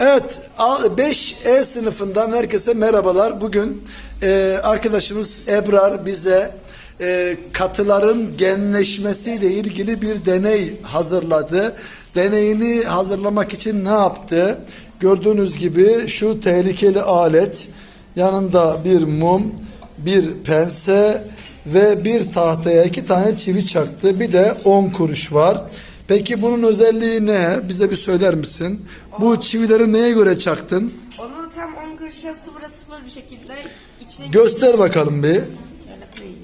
Evet 5E sınıfından herkese merhabalar. Bugün e, arkadaşımız Ebrar bize e, katıların genleşmesiyle ilgili bir deney hazırladı. Deneyini hazırlamak için ne yaptı? Gördüğünüz gibi şu tehlikeli alet yanında bir mum, bir pense ve bir tahtaya iki tane çivi çaktı. Bir de 10 kuruş var. Peki bunun özelliği ne? Bize bir söyler misin? Bu çivileri neye göre çaktın? Onu tam 10 kuruşa sıfıra sıfır bir şekilde içine Göster bakalım bir. Şöyle koyayım.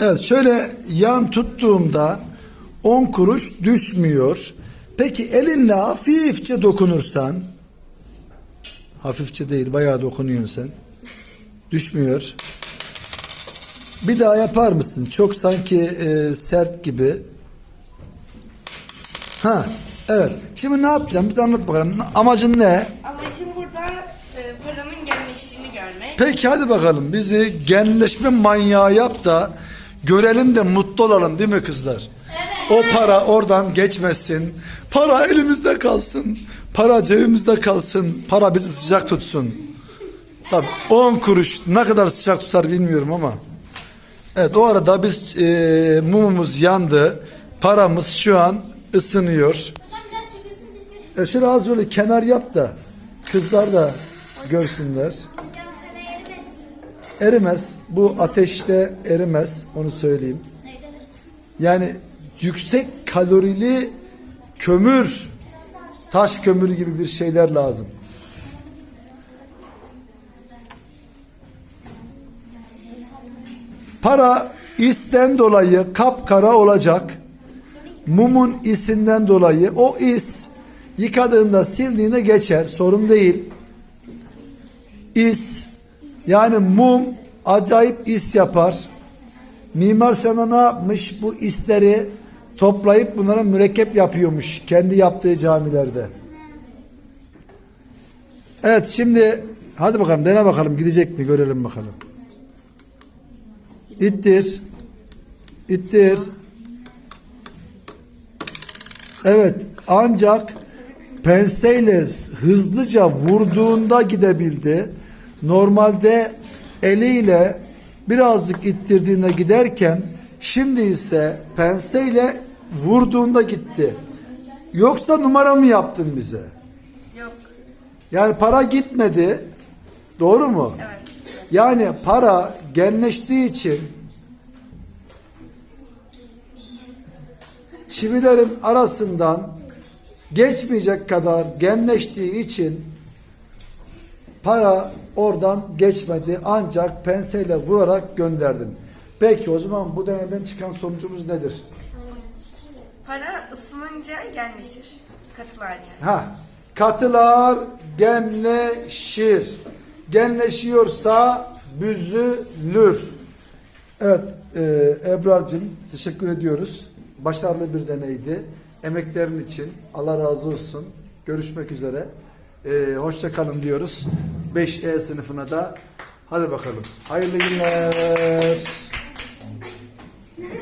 Evet şöyle yan tuttuğumda 10 kuruş düşmüyor. Peki elinle hafifçe dokunursan hafifçe değil bayağı dokunuyorsun sen. Düşmüyor. Bir daha yapar mısın? Çok sanki e, sert gibi. Ha, evet. Şimdi ne yapacağım? Bize anlat bakalım. Amacın ne? Amacım burada e, paranın genleştiğini görmek. Peki hadi bakalım bizi genleşme manyağı yap da görelim de mutlu olalım değil mi kızlar? O para oradan geçmesin. Para elimizde kalsın. Para cebimizde kalsın. Para bizi sıcak tutsun. Tabii 10 kuruş ne kadar sıcak tutar bilmiyorum ama. Evet o arada biz e, mumumuz yandı. Paramız şu an ısınıyor. E şöyle az böyle kenar yap da kızlar da görsünler. Erimez. Bu ateşte erimez. Onu söyleyeyim. Yani yüksek kalorili kömür, taş kömürü gibi bir şeyler lazım. Para isten dolayı kapkara olacak. Mumun isinden dolayı o is yıkadığında sildiğinde geçer. Sorun değil. İs yani mum acayip is yapar. Mimar Sinan ne yapmış? Bu isleri toplayıp bunlara mürekkep yapıyormuş. Kendi yaptığı camilerde. Evet şimdi hadi bakalım dene bakalım gidecek mi görelim bakalım. İttir. İttir. Evet ancak penseyle hızlıca vurduğunda gidebildi. Normalde eliyle birazcık ittirdiğinde giderken şimdi ise penseyle vurduğunda gitti. Yoksa numara mı yaptın bize? Yok. Yani para gitmedi. Doğru mu? Evet. Yani para genleştiği için çivilerin arasından geçmeyecek kadar genleştiği için para oradan geçmedi ancak penseyle vurarak gönderdin. Peki o zaman bu deneyden çıkan sonucumuz nedir? Para ısınınca genleşir. Katılar yani. Ha, katılar genleşir. Genleşiyorsa büzülür. Evet, e, Ebrar'cığım teşekkür ediyoruz. Başarılı bir deneydi. Emeklerin için Allah razı olsun. Görüşmek üzere. E, hoşça kalın diyoruz. 5E sınıfına da hadi bakalım. Hayırlı günler.